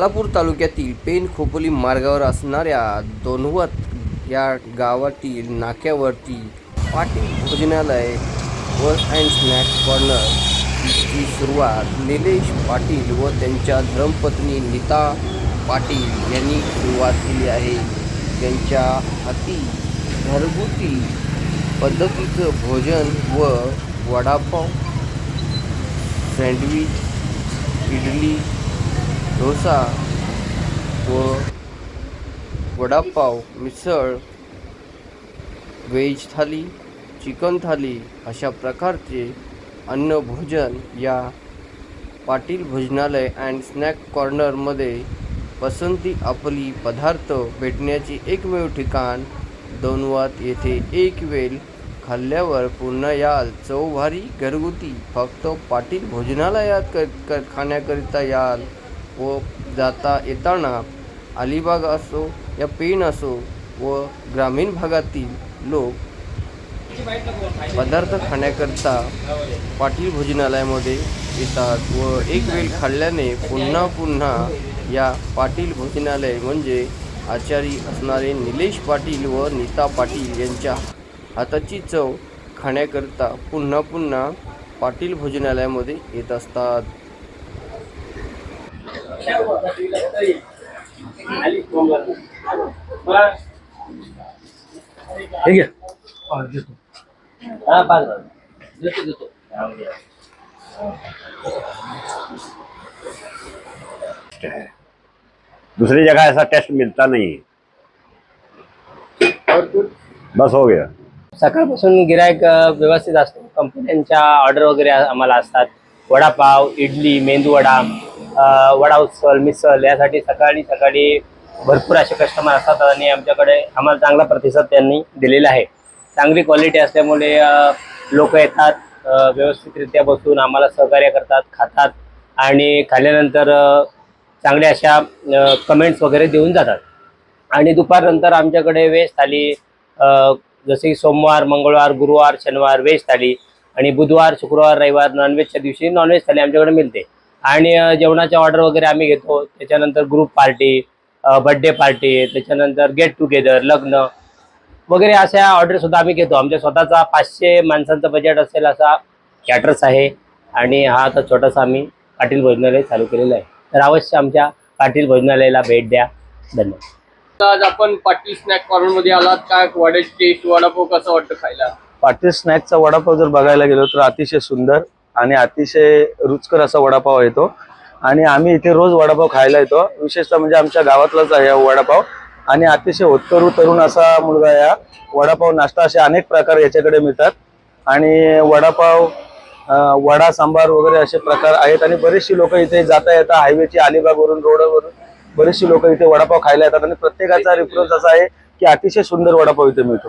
सोलापूर तालुक्यातील पेन खोपोली मार्गावर असणाऱ्या दोनवत या गावातील नाक्यावरती पाटील भोजनालय व अँड स्नॅक कॉर्नर ची सुरुवात निलेश पाटील व त्यांच्या धर्मपत्नी नीता पाटील यांनी सुरुवात केली आहे. त्यांच्या हाती घरगुती पद्धतीचं भोजन व वडापाव सँडविच इडली डोसा व वडापाव मिसळ व्हेज थाली चिकन थाली अशा प्रकारचे अन्न भोजन या पाटील भोजनालय अँड स्नॅक कॉर्नरमध्ये पसंती आपली पदार्थ भेटण्याची एकमेव ठिकाण दोनवात येथे एक वेळ खाल्ल्यावर पुन्हा याल चवभारी घरगुती फक्त पाटील भोजनालयात क क खाण्याकरिता याल. व जाता येताना अलिबाग असो या पेण असो व ग्रामीण भागातील लोक पदार्थ खाण्याकरता पाटील भोजनालयामध्ये येतात व एक वेळ खाल्ल्याने पुन्हा पुन्हा या पाटील भोजनालय म्हणजे आचारी असणारे निलेश पाटील व नीता पाटील यांच्या हाताची चव खाण्याकरता पुन्हा पुन्हा पाटील भोजनालयामध्ये येत असतात. ठीक आहे. हा पाच देतो देतो. दूसरी जगह ऐसा टेस्ट मिलता नहीं. बस हो गया. सकाळपासून गिरायक व्यवस्थित असतो. कंपन्यांच्या ऑर्डर वगैरे आम्हाला असतात. वडापाव इडली मेंदूवडा अ, वडा उचल मिसल यासाठी सकाळी सकाळी भरपूर असे कस्टमर असतात आणि आमच्याकडे आम्हाला चांगला प्रतिसाद त्यांनी दिलेला आहे. चांगली क्वालिटी असल्यामुळे लोक येतात व्यवस्थितरित्या बसून आम्हाला सहकार्य करतात खातात आणि खाल्ल्यानंतर चांगल्या अशा कमेंट्स वगैरे देऊन जातात. आणि दुपारनंतर आमच्याकडे व्हेज थाली जसे की सोमवार मंगळवार गुरुवार शनिवार व्हेज थाली आणि बुधवार शुक्रवार रविवार नॉनव्हेजच्या दिवशी नॉनव्हेज थाली आमच्याकडे मिळते. आणि जेवणाच्या ऑर्डर वगैरे आम्ही घेतो. त्याच्यानंतर ग्रुप पार्टी बर्थडे पार्टी त्याच्यानंतर गेट टुगेदर लग्न वगैरे अशा ऑर्डर सुद्धा आम्ही घेतो. आमच्या स्वतःचा पाचशे माणसांचं बजेट असेल असा कॅटर्स आहे आणि हा आता छोटासा आम्ही पाटील भोजनालय चालू केलेला आहे. तर अवश्य आमच्या पाटील भोजनालयाला भेट द्या. धन्यवाद. आज आपण पाटील स्नॅक कॉर्नरमध्ये आलात. काय वड्याची टेस्ट वडापाव कसं वाटतं खायला? पाटील स्नॅकचा वडापाव जर बघायला गेलो तर अतिशय सुंदर आणि अतिशय रुचकर असा वडापाव येतो आणि आम्ही इथे रोज वडापाव खायला येतो. विशेषतः म्हणजे आमच्या गावातलाच आहे वडापाव. आणि अतिशय होतकरू तरुण असा मुलगा या वडापाव नाश्ता असे अनेक प्रकार याच्याकडे मिळतात. आणि वडापाव वडा सांबार वगैरे असे प्रकार आहेत. आणि बरेचशी लोक इथे जाता येता हायवेची अलिबागवरून रोडवरून बरेचशी लोक इथे वडापाव खायला येतात. आणि प्रत्येकाचा रिफरन्स असा आहे की अतिशय सुंदर वडापाव इथे मिळतो.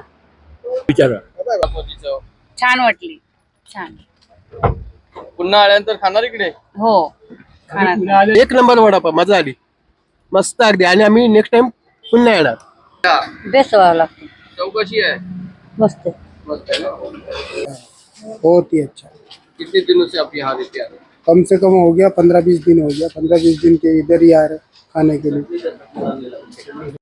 चव. छान वाटली. छान. पुन्हा आल्यानंतर खाणार इकडे? हो. खाणार. एक नंबर वडापाव मज़ा आली. मस्त अगदी. आणि आम्ही नेक्स्ट टाइम पुन्हा येणार. बेस्ट व्हावं लागतं. चव कशी आहे. मस्त मस्त आहे ना? बहुत ही अच्छा. कितने दिनों से आप यहाँ रहते हैं कम से कम हो गया पंद्रह बीस दिन हो गया. पंद्रह बीस दिन के इधर ही आ रहे खाने के लिए.